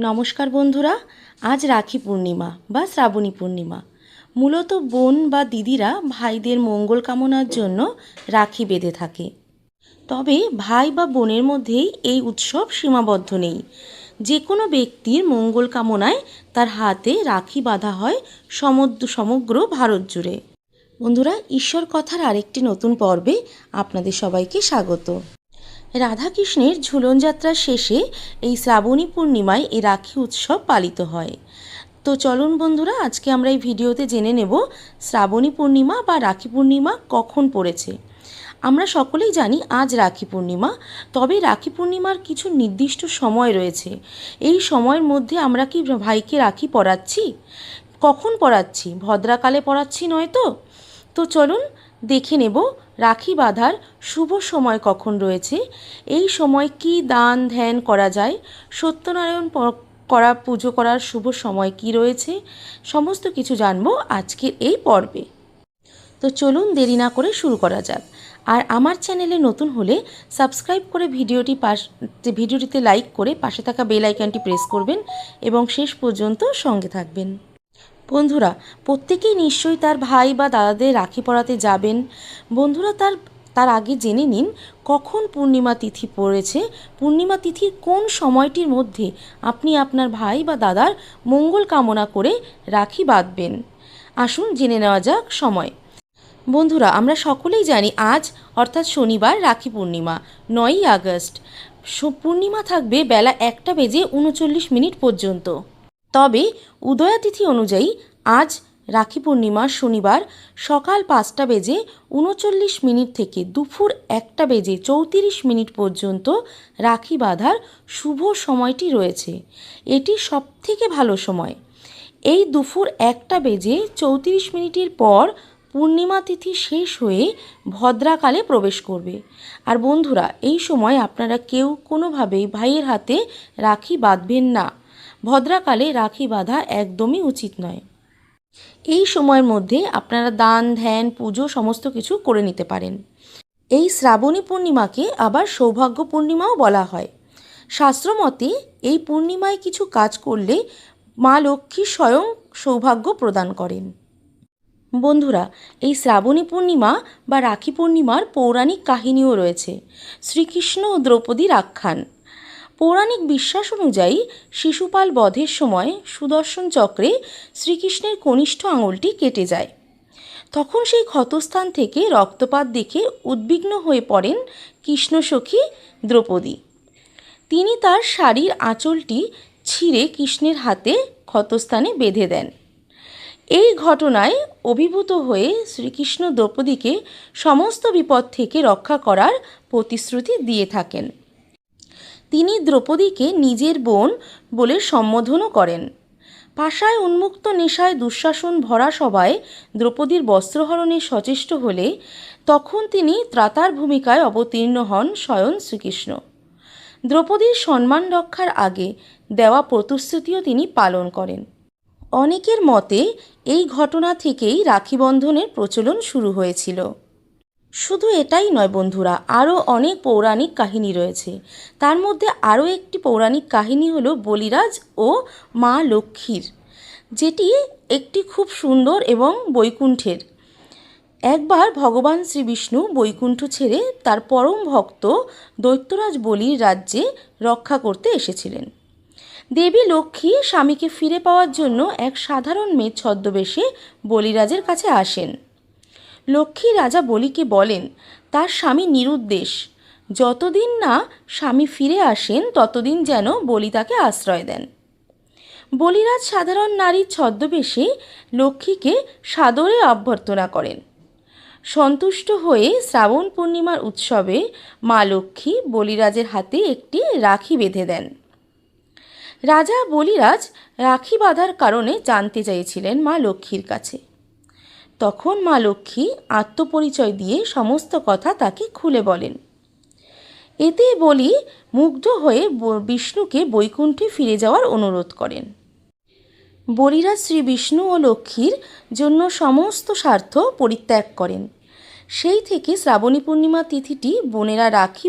নমস্কার বন্ধুরা, আজ রাখি পূর্ণিমা বা শ্রাবণী পূর্ণিমা। মূলত বোন বা দিদিরা ভাইদের মঙ্গল কামনার জন্য রাখি বেঁধে থাকে। তবে ভাই বা বোনের মধ্যেই এই উৎসব সীমাবদ্ধ নেই। যে কোনো ব্যক্তির মঙ্গল কামনায় তার হাতে রাখি বাঁধা হয় সমুদ্র সমগ্র ভারত জুড়ে। বন্ধুরা, ঈশ্বর কথার আরেকটি নতুন পর্বে আপনাদের সবাইকে স্বাগত। রাধাকৃষ্ণের ঝুলন যাত্রার শেষে এই শ্রাবণী পূর্ণিমায় এই রাখি উৎসব পালিত হয়। তো চলুন বন্ধুরা, আজকে আমরা এই ভিডিওতে জেনে নেব শ্রাবণী পূর্ণিমা বা রাখি পূর্ণিমা কখন পড়েছে। আমরা সকলেই জানি আজ রাখি পূর্ণিমা, তবে রাখি পূর্ণিমার কিছু নির্দিষ্ট সময় রয়েছে। এই সময়ের মধ্যে আমরা কি ভাইকে রাখি পরাচ্ছি? কখন পরাচ্ছি? ভদ্রাকালে পরাচ্ছি নয় তো তো চলুন দেখে নেব রাখি বাঁধার শুভ সময় কখন রয়েছে? এই সময় কি দান ধ্যান করা যায়? সত্যনারায়ণ করা, পুজো করার শুভ সময় কি রয়েছে? সমস্ত কিছু জানব আজকের এই পর্বে। তো চলুন দেরি না করে শুরু করা যাক। আর আমার চ্যানেলে নতুন হলে সাবস্ক্রাইব করে ভিডিওটি পাশ, ভিডিওটিতে লাইক করে পাশে থাকা বেল আইকনটি প্রেস করবেন এবং শেষ পর্যন্ত সঙ্গে থাকবেন। বন্ধুরা, প্রত্যেকেই নিশ্চয়ই তার ভাই বা দাদাদের রাখি পরাতে যাবেন। বন্ধুরা, তার তার আগে জেনে নিন, কখন পূর্ণিমা তিথি পড়েছে। পূর্ণিমা তিথির কোন সময়টির মধ্যে আপনি আপনার ভাই বা দাদার মঙ্গল কামনা করে রাখি বাঁধবেন? আসুন জেনে নেওয়া যাক সময়। বন্ধুরা, আমরা সকলেই জানি আজ, অর্থাৎ শনিবার, রাখি পূর্ণিমা, নয়ই আগস্ট। পূর্ণিমা থাকবে বেলা একটা বেজে উনচল্লিশ মিনিট পর্যন্ত। তবে উদয়াতিথি অনুযায়ী আজ রাখি পূর্ণিমা শনিবার সকাল পাঁচটা বেজে উনচল্লিশ মিনিট থেকে দুপুর একটা বেজে চৌত্রিশ মিনিট পর্যন্ত রাখি বাঁধার শুভ সময়টি রয়েছে। এটি সবথেকে ভালো সময়। এই দুপুর একটা বেজে চৌত্রিশ মিনিটের পর পূর্ণিমা তিথি শেষ হয়ে ভদ্রাকালে প্রবেশ করবে। আর বন্ধুরা, এই সময় আপনারা কেউ কোনোভাবেই ভাইয়ের হাতে রাখি বাঁধবেন না। ভদ্রাকালে রাখি বাঁধা একদমই উচিত নয়। এই সময়ের মধ্যে আপনারা দান, ধ্যান, পুজো সমস্ত কিছু করে নিতে পারেন। এই শ্রাবণী পূর্ণিমাকে আবার সৌভাগ্য পূর্ণিমাও বলা হয়। শাস্ত্রমতে এই পূর্ণিমায় কিছু কাজ করলে মা লক্ষ্মী স্বয়ং সৌভাগ্য প্রদান করেন। বন্ধুরা, এই শ্রাবণী পূর্ণিমা বা রাখি পূর্ণিমার পৌরাণিক কাহিনীও রয়েছে। শ্রীকৃষ্ণ ও দ্রৌপদীর আখ্যান। পৌরাণিক বিশ্বাস অনুযায়ী শিশুপাল বধের সময় সুদর্শন চক্রে শ্রীকৃষ্ণের কনিষ্ঠ আঙুলটি কেটে যায়। তখন সেই ক্ষতস্থান থেকে রক্তপাত দেখে উদ্বিগ্ন হয়ে পড়েন কৃষ্ণসখী দ্রৌপদী। তিনি তার শাড়ির আঁচলটি ছিঁড়ে কৃষ্ণের হাতে ক্ষতস্থানে বেঁধে দেন। এই ঘটনায় অভিভূত হয়ে শ্রীকৃষ্ণ দ্রৌপদীকে সমস্ত বিপদ থেকে রক্ষা করার প্রতিশ্রুতি দিয়ে থাকেন। তিনি দ্রৌপদীকে নিজের বোন বলে সম্বোধনও করেন। পাশায় উন্মুক্ত নেশায় দুঃশাসন ভরা সবায় দ্রৌপদীর বস্ত্রহরণে সচেষ্ট হলে তখন তিনি ত্রাতার ভূমিকায় অবতীর্ণ হন স্বয়ং শ্রীকৃষ্ণ। দ্রৌপদীর সম্মান রক্ষার আগে দেওয়া প্রতিশ্রুতিও তিনি পালন করেন। অনেকের মতে এই ঘটনা থেকেই রাখি বন্ধনের প্রচলন শুরু হয়েছিল। শুধু এটাই নয় বন্ধুরা, আরও অনেক পৌরাণিক কাহিনী রয়েছে। তার মধ্যে আরও একটি পৌরাণিক কাহিনী হলো বলিরাজ ও মা লক্ষ্মীর, যেটি একটি খুব সুন্দর এবং বৈকুণ্ঠের। একবার ভগবান শ্রী বিষ্ণু বৈকুণ্ঠ ছেড়ে তার পরম ভক্ত দৈত্যরাজ বলির রাজ্যে রক্ষা করতে এসেছিলেন। দেবী লক্ষ্মী স্বামীকে ফিরে পাওয়ার জন্য এক সাধারণ মেয়ে ছদ্মবেশে বলিরাজের কাছে আসেন। লক্ষ্মী রাজা বলিকে বলেন, তার স্বামী নিরুদ্দেশ। যতদিন না স্বামী ফিরে আসেন, ততদিন যেন বলি তাকে আশ্রয় দেন। বলিরাজ সাধারণ নারীর ছদ্মবেশে লক্ষ্মীকে সাদরে অভ্যর্থনা করেন। সন্তুষ্ট হয়ে শ্রাবণ পূর্ণিমার উৎসবে মা লক্ষ্মী বলিরাজের হাতে একটি রাখি বেঁধে দেন। রাজা বলিরাজ রাখি বাঁধার কারণে জানতে চাইছিলেন মা লক্ষ্মীর কাছে। তখন মা লক্ষ্মী আত্মপরিচয় দিয়ে সমস্ত কথা তাকে খুলে বলেন। এতে বলি মুগ্ধ হয়ে বিষ্ণুকে বৈকুণ্ঠে ফিরে যাওয়ার অনুরোধ করেন। বলিরা শ্রী বিষ্ণু ও লক্ষ্মীর জন্য সমস্ত স্বার্থ পরিত্যাগ করেন। সেই থেকে শ্রাবণী পূর্ণিমা তিথিটি বোনেরা রাখি